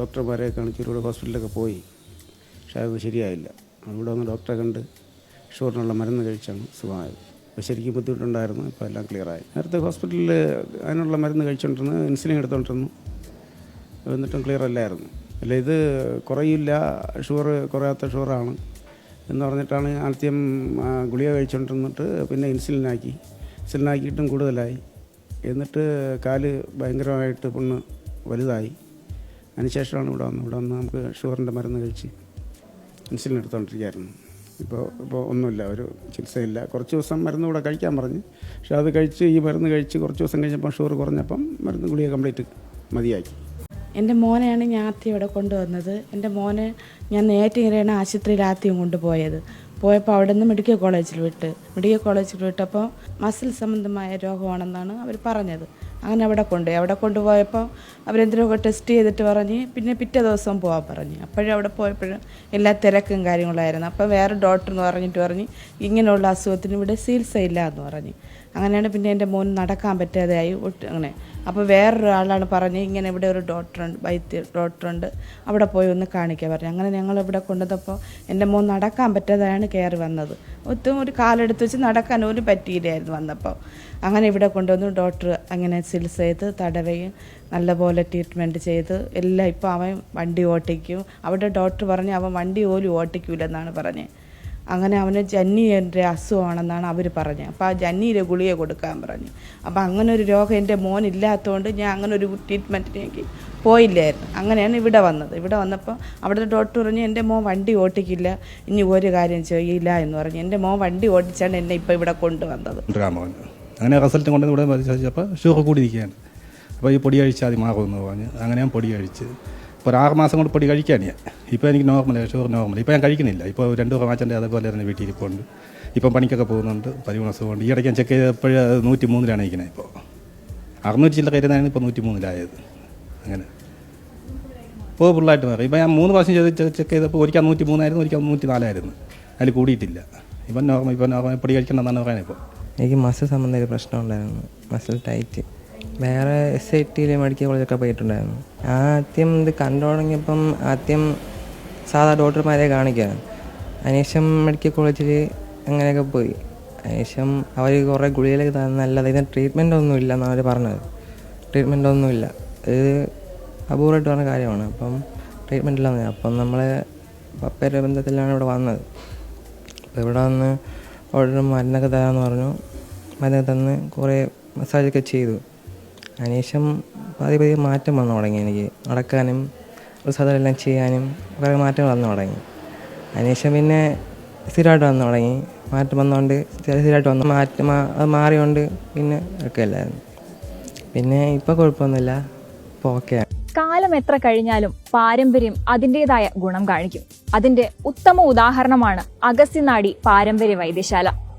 ഡോക്ടർമാരെ കാണിച്ച് ഒരുപാട് ഹോസ്പിറ്റലിലൊക്കെ പോയി. പക്ഷേ അത് ശരിയായില്ല. അവിടെ വന്ന് ഡോക്ടറെ കണ്ട് ഷുഗറിനുള്ള മരുന്ന് കഴിച്ചാണ് സുഖമായത്. അപ്പോൾ ശരിക്കും ബുദ്ധിമുട്ടുണ്ടായിരുന്നു. ഇപ്പോൾ എല്ലാം ക്ലിയറായി നേരത്തെ ഹോസ്പിറ്റലിൽ അതിനുള്ള മരുന്ന് കഴിച്ചുകൊണ്ടിരുന്നു ഇൻസുലിൻ എടുത്തുകൊണ്ടിരുന്നു എന്നിട്ടും ക്ലിയർ അല്ലായിരുന്നു. അല്ല ഇത് കുറയില്ല. ഷുഗർ കുറയാത്ത ഷുഗറാണ് എന്ന് പറഞ്ഞിട്ടാണ് ആദ്യം ഗുളിക കഴിച്ചുകൊണ്ടിരുന്നിട്ട് പിന്നെ ഇൻസുലിനാക്കി ഇൻസുലിനാക്കിയിട്ടും കൂടുതലായി. എന്നിട്ട് കാൽ ഭയങ്കരമായിട്ട് പൊണ്ണ് വലുതായി. അതിനുശേഷമാണ് ഇവിടെ വന്നത്. ഇവിടെ വന്ന് നമുക്ക് ഷുഗറിന്റെ മരുന്ന് കഴിച്ച് ഇൻസുലിൻ എടുത്തുകൊണ്ടിരിക്കുകയായിരുന്നു ഇപ്പോൾ ഇപ്പോൾ ഒന്നുമില്ല ഒരു ചികിത്സയില്ല. കുറച്ച് ദിവസം മരുന്ന് കൂടെ കഴിക്കാൻ പറഞ്ഞ്. പക്ഷെ അത് കഴിച്ച് ഈ മരുന്ന് കഴിച്ച് കുറച്ച് ദിവസം കഴിഞ്ഞപ്പം ഷുഗർ കുറഞ്ഞപ്പം മരുന്ന് ഗുളിക കംപ്ലീറ്റ് മതിയാക്കി. എന്റെ മോനെയാണ് ഞാൻ ആദ്യം ഇവിടെ കൊണ്ടുവന്നത്. എന്റെ മോനെ ഞാൻ നേരത്തെ ഇങ്ങനെയാണ് ആശുപത്രിയിൽ ആദ്യം കൊണ്ടുപോയത്. പോയപ്പോൾ അവിടെ നിന്ന് മെഡിക്കൽ കോളേജിൽ വിട്ട്. മെഡിക്കൽ കോളേജിൽ വിട്ടപ്പോൾ മസിൽ സംബന്ധമായ രോഗമാണെന്നാണ് അവർ പറഞ്ഞത്. അങ്ങനെ അവിടെ കൊണ്ടുപോയി. അവിടെ കൊണ്ടുപോയപ്പോൾ അവരെന്തിനൊക്കെ ടെസ്റ്റ് ചെയ്തിട്ട് പറഞ്ഞ് പിന്നെ പിറ്റേ ദിവസം പോകാൻ പറഞ്ഞ്. അപ്പോഴും അവിടെ പോയപ്പോഴും എല്ലാ തിരക്കും കാര്യങ്ങളായിരുന്നു. അപ്പോൾ വേറെ ഡോക്ടർ എന്ന് പറഞ്ഞിട്ട് പറഞ്ഞ് ഇങ്ങനെയുള്ള അസുഖത്തിന് ഇവിടെ ചികിത്സയില്ല എന്ന് പറഞ്ഞ്. അങ്ങനെയാണ് പിന്നെ എന്റെ മോൻ നടക്കാൻ പറ്റാതെയായി. ഒട്ട് അങ്ങനെ. അപ്പോൾ വേറൊരാളാണ് പറഞ്ഞ് ഇങ്ങനെ ഇവിടെ ഒരു ഡോക്ടറുണ്ട് വൈദ്യ ഡോക്ടറുണ്ട് അവിടെ പോയി ഒന്ന് കാണിക്കാൻ പറഞ്ഞു. അങ്ങനെ ഞങ്ങൾ ഇവിടെ കൊണ്ടുവന്നപ്പോൾ എന്റെ മോൻ നടക്കാൻ പറ്റാതെയാണ് കയറി വന്നത്. ഒത്തും ഒരു കാലെടുത്ത് വെച്ച് നടക്കാൻ ഒരു പറ്റിയില്ലായിരുന്നു വന്നപ്പോൾ. അങ്ങനെ ഇവിടെ കൊണ്ടുവന്നു. ഡോക്ടർ അങ്ങനെ ചികിത്സ ചെയ്ത് തടവുകയും നല്ലപോലെ ട്രീറ്റ്മെന്റ് ചെയ്ത് എല്ലാം ഇപ്പോൾ അവൻ വണ്ടി ഓട്ടിക്കും. അവിടെ ഡോക്ടർ പറഞ്ഞ് അവൻ വണ്ടി പോലും ഓട്ടിക്കൂലെന്നാണ് പറഞ്ഞത് അങ്ങനെ അവന് ജന്നിയുടെ അസുഖമാണെന്നാണ് അവർ പറഞ്ഞത്. അപ്പോൾ ആ ജന്നിയിലെ ഗുളിക കൊടുക്കാൻ പറഞ്ഞു. അപ്പോൾ അങ്ങനെ ഒരു രോഗം എന്റെ മോനില്ലാത്തതുകൊണ്ട് ഞാൻ അങ്ങനെ ഒരു ട്രീറ്റ്മെന്റിലേക്ക് പോയില്ലായിരുന്നു. അങ്ങനെയാണ് ഇവിടെ വന്നത്. ഇവിടെ വന്നപ്പോൾ അവിടുത്തെ ഡോക്ടർ പറഞ്ഞു എന്റെ മോൻ വണ്ടി ഓട്ടിക്കില്ല. ഇനി ഒരു കാര്യം ചെയ്യില്ല എന്ന് പറഞ്ഞു. എന്റെ മോൻ വണ്ടി ഓടിച്ചാണ് എന്നെ ഇപ്പോൾ ഇവിടെ കൊണ്ടുവന്നത്. അങ്ങനെ റിസൾട്ട് കൊണ്ട് ഇവിടെ പരിശോധിച്ചപ്പോൾ ഷുഗർ കൂടിയിരിക്കുകയാണ്. അപ്പോൾ ഈ പൊടി കഴിച്ചാൽ മതി മാറുമെന്ന് പറഞ്ഞ്. അങ്ങനെ ഞാൻ പൊടി കഴിച്ച് ഇപ്പോൾ ഒരു ആറ് മാസം കൊണ്ട് പൊടി കഴിക്കാൻ ഞാൻ. ഇപ്പോൾ എനിക്ക് നോർമൽ ഷുഗർ നോർമൽ ഇപ്പോൾ ഞാൻ കഴിക്കുന്നില്ല. ഇപ്പോൾ രണ്ട് മാച്ചന്റെ അതേപോലെ തന്നെ വീട്ടിൽ ഇരിപ്പുണ്ട്. ഇപ്പം പണിക്കൊക്കെ പോകുന്നുണ്ട്. പതിമൂന്ന് അസുഖമുണ്ട്. ഈ ഇടയ്ക്ക് ഞാൻ ചെക്ക് ചെയ്തപ്പോൾ നൂറ്റി മൂന്നിലാണ് ഇരിക്കുന്നത് ഇപ്പോൾ. അറുന്നൂറ്റി ചില്ലറ ഇരുന്നാണ് ഇപ്പോൾ നൂറ്റി മൂന്നിലായത് അങ്ങനെ. ഇപ്പോൾ ഫുള്ളായിട്ട് മാറി. ഇപ്പോൾ ഞാൻ മൂന്ന് പ്രാവശ്യം ചെയ്ത് ചെക്ക് ചെയ്തപ്പോൾ ഒരിക്കൽ നൂറ്റി മൂന്നായിരുന്നു ഒരിക്കൽ നൂറ്റി നാലായിരുന്നു അതിൽ കൂടിയിട്ടില്ല. ഇപ്പം നോർമൽ ഇപ്പം നോർമൽ പൊടി കഴിക്കണമെന്നാണ് പറയുന്നത് ഇപ്പോൾ. എനിക്ക് മസിൽ സംബന്ധ ഒരു പ്രശ്നം ഉണ്ടായിരുന്നു. മസിൽ ടൈറ്റ് വേറെ എസ് ഐ ടിയിൽ മെഡിക്കൽ കോളേജൊക്കെ പോയിട്ടുണ്ടായിരുന്നു. ആദ്യം ഇത് കണ്ടു തുടങ്ങിയപ്പം ആദ്യം സാധാ ഡോക്ടർമാരെ കാണിക്കാൻ അതിനുശേഷം മെഡിക്കൽ കോളേജിൽ അങ്ങനെയൊക്കെ പോയി. അതിനുശേഷം അവർ കുറേ ഗുളികയിലൊക്കെ നല്ല ഇതിന് ട്രീറ്റ്മെന്റ് ഒന്നും ഇല്ല എന്നാണ് അവർ പറഞ്ഞത്. ട്രീറ്റ്മെന്റ് ഒന്നുമില്ല ഇത് അപൂർവമായിട്ട് പറഞ്ഞ കാര്യമാണ്. അപ്പം ട്രീറ്റ്മെന്റ് ഇല്ലാന്ന് അപ്പം നമ്മൾ പപ്പയുടെ ബന്ധത്തിലാണ് ഇവിടെ വന്നത്. അപ്പോൾ ഇവിടെ വന്ന് അവിടെ മരുന്നൊക്കെ തരാമെന്ന് പറഞ്ഞു. മരുന്നൊക്കെ തന്ന് കുറേ മസാജൊക്കെ ചെയ്തു. അതിനുശേഷം പതിയെ പതിയെ മാറ്റം വന്നു തുടങ്ങി എനിക്ക്. നടക്കാനും റിസർച്ചെല്ലാം ചെയ്യാനും കുറേ മാറ്റങ്ങൾ വന്നു തുടങ്ങി. അതിനുശേഷം പിന്നെ സ്ഥിരമായിട്ട് വന്നു തുടങ്ങി. മാറ്റം വന്നുകൊണ്ട് സ്ഥിരമായിട്ട് വന്നു. മാറ്റം അത് മാറിയോണ്ട് പിന്നെ ഒക്കെ അല്ലായിരുന്നു പിന്നെ ഇപ്പോൾ കുഴപ്പമൊന്നുമില്ല. ഇപ്പോൾ ഓക്കെയാണ് കാലം എത്ര കഴിഞ്ഞാലും പാരമ്പര്യം അതിന്റെതായ ഗുണം കാണിക്കും. അതിന്റെ ഉത്തമ ഉദാഹരണമാണ് അഗസ്ത്യനാടി പാരമ്പര്യ വൈദ്യശാല.